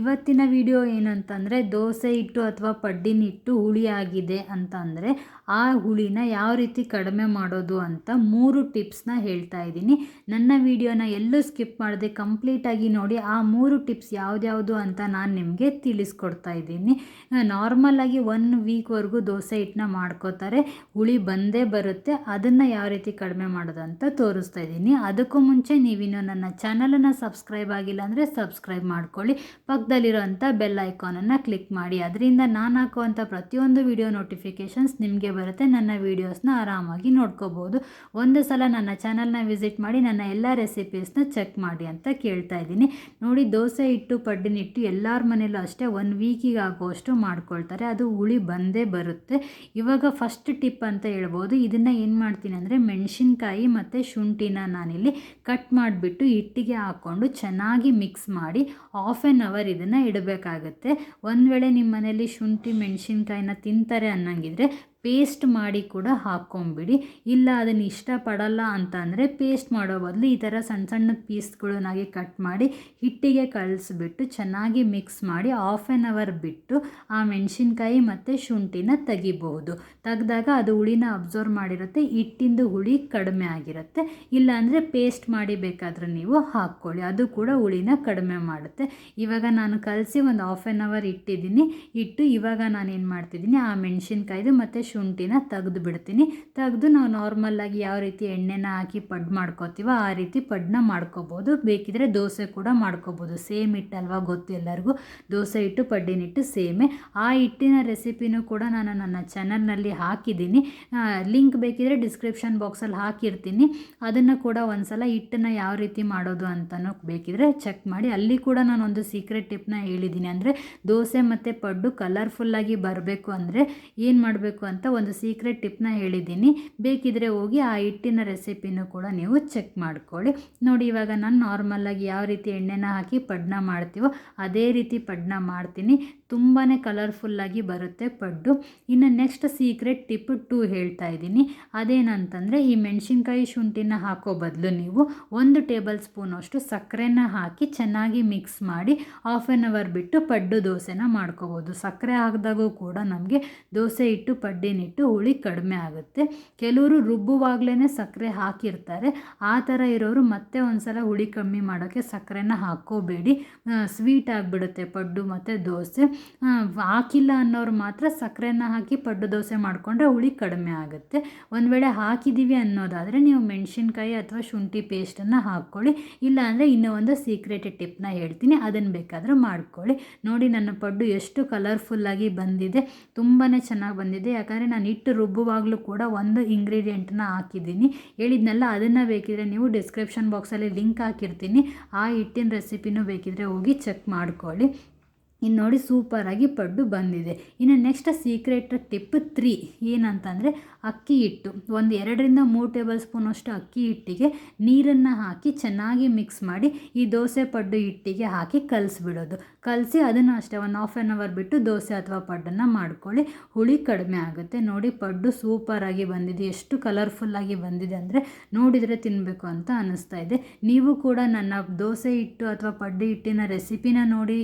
ಇವತ್ತಿನ ವಿಡಿಯೋ ಏನಂತಂದರೆ ದೋಸೆ ಹಿಟ್ಟು ಅಥವಾ ಪಡ್ಡಿನ ಹಿಟ್ಟು ಹುಳಿ ಆಗಿದೆ ಅಂತಂದರೆ ಆ ಹುಳಿನ ಯಾವ ರೀತಿ ಕಡಿಮೆ ಮಾಡೋದು ಅಂತ ಮೂರು ಟಿಪ್ಸ್ನ ಹೇಳ್ತಾ ಇದ್ದೀನಿ. ನನ್ನ ವಿಡಿಯೋನ ಎಲ್ಲೂ ಸ್ಕಿಪ್ ಮಾಡದೆ ಕಂಪ್ಲೀಟಾಗಿ ನೋಡಿ ಆ ಮೂರು ಟಿಪ್ಸ್ ಯಾವುದ್ಯಾವುದು ಅಂತ ನಾನು ನಿಮಗೆ ತಿಳಿಸ್ಕೊಡ್ತಾ ಇದ್ದೀನಿ. ನಾರ್ಮಲಾಗಿ ಒನ್ ವೀಕ್ವರೆಗೂ ದೋಸೆ ಹಿಟ್ಟನ್ನ ಮಾಡ್ಕೋತಾರೆ. ಹುಳಿ ಬಂದೇ ಬರುತ್ತೆ. ಅದನ್ನು ಯಾವ ರೀತಿ ಕಡಿಮೆ ಮಾಡೋದು ಅಂತ ತೋರಿಸ್ತಾ ಇದ್ದೀನಿ. ಅದಕ್ಕೂ ಮುಂಚೆ ನೀವಿನ್ನು ನನ್ನ ಚಾನಲನ್ನು ಸಬ್ಸ್ಕ್ರೈಬ್ ಆಗಿಲ್ಲ ಅಂದರೆ ಸಬ್ಸ್ಕ್ರೈಬ್ ಮಾಡ್ಕೊಳ್ಳಿ. ಪಕ್ಕದಲ್ಲಿರೋಂಥ ಬೆಲ್ ಐಕಾನನ್ನು ಕ್ಲಿಕ್ ಮಾಡಿ. ಅದರಿಂದ ನಾನು ಹಾಕುವಂಥ ಪ್ರತಿಯೊಂದು ವಿಡಿಯೋ ನೋಟಿಫಿಕೇಷನ್ಸ್ ನಿಮಗೆ ಬರುತ್ತೆ. ನನ್ನ ವೀಡಿಯೋಸ್ನ ಆರಾಮಾಗಿ ನೋಡ್ಕೋಬೋದು. ಒಂದು ಸಲ ನನ್ನ ಚಾನಲ್ನ ವಿಸಿಟ್ ಮಾಡಿ, ನನ್ನ ಎಲ್ಲ ರೆಸಿಪೀಸ್ನ ಚೆಕ್ ಮಾಡಿ ಅಂತ ಕೇಳ್ತಾ ಇದ್ದೀನಿ. ನೋಡಿ, ದೋಸೆ ಇಟ್ಟು ಪಡ್ಡಿನಿಟ್ಟು ಎಲ್ಲರ ಮನೇಲೂ ಅಷ್ಟೇ ಒನ್ ವೀಕಿಗೆ ಆಗುವಷ್ಟು ಮಾಡ್ಕೊಳ್ತಾರೆ. ಅದು ಹುಳಿ ಬಂದೇ ಬರುತ್ತೆ. ಇವಾಗ ಫಸ್ಟ್ ಟಿಪ್ ಅಂತ ಹೇಳ್ಬೋದು. ಇದನ್ನು ಏನು ಮಾಡ್ತೀನಿ ಅಂದರೆ ಮೆಣಸಿನ್ಕಾಯಿ ಮತ್ತು ಶುಂಠಿನ ನಾನಿಲ್ಲಿ ಕಟ್ ಮಾಡಿಬಿಟ್ಟು ಹಿಟ್ಟಿಗೆ ಹಾಕ್ಕೊಂಡು ಚೆನ್ನಾಗಿ ಮಿಕ್ಸ್ ಮಾಡಿ ಹಾಫ್ ಆ್ಯನ್ ಅವರ್ ಇದನ್ನು ಇಡಬೇಕಾಗತ್ತೆ. ಒಂದು ವೇಳೆ ನಿಮ್ಮ ಮನೇಲಿ ಶುಂಠಿ ಮೆಣಸಿನ್ಕಾಯಿನ ತಿಂತಾರೆ ಅನ್ನಂಗಿದ್ರೆ ಪೇಸ್ಟ್ ಮಾಡಿ ಕೂಡ ಹಾಕ್ಕೊಂಬಿಡಿ. ಇಲ್ಲ ಅದನ್ನು ಇಷ್ಟಪಡಲ್ಲ ಅಂತ ಅಂದರೆ ಪೇಸ್ಟ್ ಮಾಡೋ ಬದಲು ಈ ಥರ ಸಣ್ಣ ಸಣ್ಣ ಪೀಸ್ಗಳನ್ನಾಗಿ ಕಟ್ ಮಾಡಿ ಹಿಟ್ಟಿಗೆ ಕಳಿಸ್ಬಿಟ್ಟು ಚೆನ್ನಾಗಿ ಮಿಕ್ಸ್ ಮಾಡಿ ಹಾಫ್ ಆ್ಯನ್ ಅವರ್ ಬಿಟ್ಟು ಆ ಮೆಣಸಿನ್ಕಾಯಿ ಮತ್ತು ಶುಂಠಿನ ತೆಗಿಬಹುದು ತೆಗೆದಾಗ ಅದು ಹುಳಿನ ಅಬ್ಸರ್ವ್ ಮಾಡಿರುತ್ತೆ, ಹಿಟ್ಟಿಂದು ಹುಳಿ ಕಡಿಮೆ ಆಗಿರುತ್ತೆ. ಇಲ್ಲಾಂದರೆ ಪೇಸ್ಟ್ ಮಾಡಿ ಬೇಕಾದರೂ ನೀವು ಹಾಕ್ಕೊಳ್ಳಿ, ಅದು ಕೂಡ ಹುಳಿನ ಕಡಿಮೆ ಮಾಡುತ್ತೆ. ಇವಾಗ ನಾನು ಕಲಸಿ ಒಂದು ಹಾಫ್ ಆ್ಯನ್ ಅವರ್ ಇಟ್ಟಿದ್ದೀನಿ. ಇಟ್ಟು ಇವಾಗ ನಾನು ಏನು ಮಾಡ್ತಿದ್ದೀನಿ, ಆ ಮೆಣಸಿನ್ಕಾಯ್ದು ಮತ್ತು ಶುಂಠಿನ ತೆಗೆದು ಬಿಡ್ತೀನಿ. ತೆಗೆದು ನಾವು ನಾರ್ಮಲ್ಲಾಗಿ ಯಾವ ರೀತಿ ಎಣ್ಣೆನ ಹಾಕಿ ಪಡ್ ಮಾಡ್ಕೋತೀವೋ ಆ ರೀತಿ ಪಡ್ನ ಮಾಡ್ಕೋಬೋದು. ಬೇಕಿದ್ರೆ ದೋಸೆ ಕೂಡ ಮಾಡ್ಕೋಬೋದು. ಸೇಮ್ ಹಿಟ್ಟಲ್ವಾ ಗೊತ್ತು ಎಲ್ಲರಿಗೂ? ದೋಸೆ ಹಿಟ್ಟು, ಪಡ್ಡಿನ ಸೇಮೇ. ಆ ಹಿಟ್ಟಿನ ರೆಸಿಪಿನೂ ಕೂಡ ನಾನು ನನ್ನ ಚಾನಲ್ನಲ್ಲಿ ಹಾಕಿದ್ದೀನಿ. ಲಿಂಕ್ ಬೇಕಿದ್ರೆ ಡಿಸ್ಕ್ರಿಪ್ಷನ್ ಬಾಕ್ಸಲ್ಲಿ ಹಾಕಿರ್ತೀನಿ. ಅದನ್ನು ಕೂಡ ಒಂದ್ಸಲ ಹಿಟ್ಟನ್ನು ಯಾವ ರೀತಿ ಮಾಡೋದು ಅಂತಲೂ ಬೇಕಿದ್ರೆ ಚೆಕ್ ಮಾಡಿ. ಅಲ್ಲಿ ಕೂಡ ನಾನು ಒಂದು ಸೀಕ್ರೆಟ್ ಟಿಪ್ನ ಹೇಳಿದ್ದೀನಿ. ಅಂದರೆ ದೋಸೆ ಮತ್ತು ಪಡ್ಡು ಕಲರ್ಫುಲ್ಲಾಗಿ ಬರಬೇಕು ಅಂದರೆ ಏನು ಮಾಡಬೇಕು ಅಂತ ಒಂದು ಸೀಕ್ರೆಟ್ ಟಿಪ್ನ ಹೇಳಿದ್ದೀನಿ. ಬೇಕಿದ್ರೆ ಹೋಗಿ ಆ ಹಿಟ್ಟಿನ ರೆಸಿಪಿನೂ ಕೂಡ ನೀವು ಚೆಕ್ ಮಾಡ್ಕೊಳ್ಳಿ. ನೋಡಿ, ಇವಾಗ ನಾನು ನಾರ್ಮಲಾಗಿ ಯಾವ ರೀತಿ ಎಣ್ಣೆನ ಹಾಕಿ ಪಡ್ನ ಮಾಡ್ತೀವೋ ಅದೇ ರೀತಿ ಪಡ್ನ ಮಾಡ್ತೀನಿ. ತುಂಬಾ ಕಲರ್ಫುಲ್ಲಾಗಿ ಬರುತ್ತೆ ಪಡ್ಡು. ಇನ್ನು ನೆಕ್ಸ್ಟ್ ಸೀಕ್ರೆಟ್ ಟಿಪ್ ಟು ಹೇಳ್ತಾ ಇದ್ದೀನಿ. ಅದೇನಂತಂದರೆ, ಈ ಮೆಣಸಿನ್ಕಾಯಿ ಶುಂಠಿನ ಹಾಕೋ ಬದಲು ನೀವು ಒಂದು ಟೇಬಲ್ ಸ್ಪೂನ್ ಅಷ್ಟು ಸಕ್ಕರೆನ ಹಾಕಿ ಚೆನ್ನಾಗಿ ಮಿಕ್ಸ್ ಮಾಡಿ ಹಾಫ್ ಆನ್ ಅವರ್ ಬಿಟ್ಟು ಪಡ್ಡು ದೋಸೆನ ಮಾಡ್ಕೋಬೋದು. ಸಕ್ಕರೆ ಹಾಕಿದಾಗೂ ಕೂಡ ನಮಗೆ ದೋಸೆ ಇಟ್ಟು ಪಡ್ಡಿನಿಟ್ಟು ಹುಳಿ ಕಡಿಮೆ ಆಗುತ್ತೆ. ಕೆಲವರು ರುಬ್ಬುವಾಗಲೇ ಸಕ್ಕರೆ ಹಾಕಿರ್ತಾರೆ. ಆ ಥರ ಇರೋರು ಮತ್ತೆ ಒಂದ್ಸಲ ಹುಳಿ ಕಮ್ಮಿ ಮಾಡೋಕ್ಕೆ ಸಕ್ಕರೆನ ಹಾಕೋಬೇಡಿ ಸ್ವೀಟ್ ಆಗಿಬಿಡುತ್ತೆ ಪಡ್ಡು ಮತ್ತು ದೋಸೆ. ಹಾಕಿಲ್ಲ ಅನ್ನೋರು ಮಾತ್ರ ಸಕ್ಕರೆನ ಹಾಕಿ ಪಡ್ಡು ದೋಸೆ ಮಾಡಿಕೊಂಡ್ರೆ ಹುಳಿ ಕಡಿಮೆ ಆಗುತ್ತೆ. ಒಂದು ವೇಳೆ ಹಾಕಿದ್ದೀವಿ ಅನ್ನೋದಾದರೆ ನೀವು ಮೆಣಸಿನ್ಕಾಯಿ ಅಥವಾ ಶುಂಠಿ ಪೇಸ್ಟನ್ನು ಹಾಕ್ಕೊಳ್ಳಿ. ಇಲ್ಲಾಂದರೆ ಇನ್ನೂ ಒಂದು ಸೀಕ್ರೆಟ್ ಟಿಪ್ನ ಹೇಳ್ತೀನಿ. ಅದನ್ನು ಬೇಕಾದರೂ ಮಾಡ್ಕೊಳ್ಳಿ. ನೋಡಿ ನನ್ನ ಪಡ್ಡು ಎಷ್ಟು ಕಲರ್ಫುಲ್ಲಾಗಿ ಬಂದಿದೆ. ತುಂಬಾ ಚೆನ್ನಾಗಿ ಬಂದಿದೆ. ಯಾಕಂದರೆ ನಾನು ಹಿಟ್ಟು ರುಬ್ಬುವಾಗಲೂ ಕೂಡ ಒಂದು ಇಂಗ್ರೀಡಿಯೆಂಟ್ನ ಹಾಕಿದ್ದೀನಿ. ಹೇಳಿದ್ನಲ್ಲ, ಅದನ್ನು ಬೇಕಿದ್ರೆ ನೀವು ಡಿಸ್ಕ್ರಿಪ್ಷನ್ ಬಾಕ್ಸಲ್ಲಿ ಲಿಂಕ್ ಹಾಕಿರ್ತೀನಿ. ಆ ಹಿಟ್ಟಿನ ರೆಸಿಪಿನೂ ಬೇಕಿದ್ರೆ ಹೋಗಿ ಚೆಕ್ ಮಾಡ್ಕೊಳ್ಳಿ. ಇನ್ನು ನೋಡಿ ಸೂಪರಾಗಿ ಪಡ್ಡು ಬಂದಿದೆ. ಇನ್ನು ನೆಕ್ಸ್ಟ್ ಸೀಕ್ರೆಟ್ ಟಿಪ್ ತ್ರೀ ಏನಂತಂದರೆ ಅಕ್ಕಿ ಹಿಟ್ಟು. ಒಂದು ಎರಡರಿಂದ ಮೂರು ಟೇಬಲ್ ಸ್ಪೂನ್ ಅಷ್ಟು ಅಕ್ಕಿ ಹಿಟ್ಟಿಗೆ ನೀರನ್ನು ಹಾಕಿ ಚೆನ್ನಾಗಿ ಮಿಕ್ಸ್ ಮಾಡಿ ಈ ದೋಸೆ ಪಡ್ಡು ಹಿಟ್ಟಿಗೆ ಹಾಕಿ ಕಲಸಿಬಿಡೋದು. ಕಲಸಿ ಅದನ್ನು ಅಷ್ಟೇ ಒಂದು ಹಾಫ್ ಆನ್ ಅವರ್ ಬಿಟ್ಟು ದೋಸೆ ಅಥವಾ ಪಡ್ಡನ್ನು ಮಾಡ್ಕೊಳ್ಳಿ. ಹುಳಿ ಕಡಿಮೆ ಆಗುತ್ತೆ. ನೋಡಿ ಪಡ್ಡು ಸೂಪರಾಗಿ ಬಂದಿದೆ. ಎಷ್ಟು ಕಲರ್ಫುಲ್ಲಾಗಿ ಬಂದಿದೆ ಅಂದರೆ ನೋಡಿದರೆ ತಿನ್ನಬೇಕು ಅಂತ ಅನ್ನಿಸ್ತಾ ಇದೆ. ನೀವು ಕೂಡ ನನ್ನ ದೋಸೆ ಹಿಟ್ಟು ಅಥವಾ ಪಡ್ಡು ಹಿಟ್ಟಿನ ರೆಸಿಪಿನ ನೋಡಿ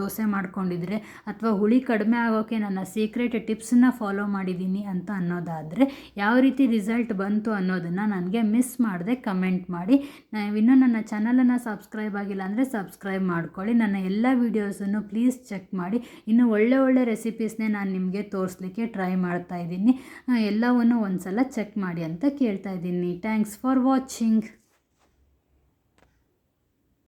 ದೋಸೆ ಮಾಡ್ಕೊಂಡಿದ್ರೆ ಅಥವಾ ಹುಳಿ ಕಡಿಮೆ ಆಗೋಕ್ಕೆ ನನ್ನ ಸೀಕ್ರೆಟ್ ಟಿಪ್ಸನ್ನ ಫಾಲೋ ಮಾಡಿದ್ದೀನಿ ಅಂತ ಅನ್ನೋದಾದರೆ ಯಾವ ರೀತಿ ರಿಸಲ್ಟ್ ಬಂತು ಅನ್ನೋದನ್ನು ನನಗೆ ಮಿಸ್ ಮಾಡದೆ ಕಮೆಂಟ್ ಮಾಡಿ. ಇನ್ನೂ ನನ್ನ ಚಾನಲನ್ನು ಸಬ್ಸ್ಕ್ರೈಬ್ ಆಗಿಲ್ಲ ಅಂದರೆ ಸಬ್ಸ್ಕ್ರೈಬ್ ಮಾಡ್ಕೊಳ್ಳಿ. ನನ್ನ ಎಲ್ಲ ವೀಡಿಯೋಸನ್ನು ಪ್ಲೀಸ್ ಚೆಕ್ ಮಾಡಿ. ಇನ್ನು ಒಳ್ಳೆ ಒಳ್ಳೆ ರೆಸಿಪೀಸ್ನೇ ನಾನು ನಿಮಗೆ ತೋರಿಸ್ಲಿಕ್ಕೆ ಟ್ರೈ ಮಾಡ್ತಾ ಇದ್ದೀನಿ. ಎಲ್ಲವನ್ನು ಒಂದು ಸಲ ಚೆಕ್ ಮಾಡಿ ಅಂತ ಕೇಳ್ತಾ ಇದ್ದೀನಿ. Thanks for watching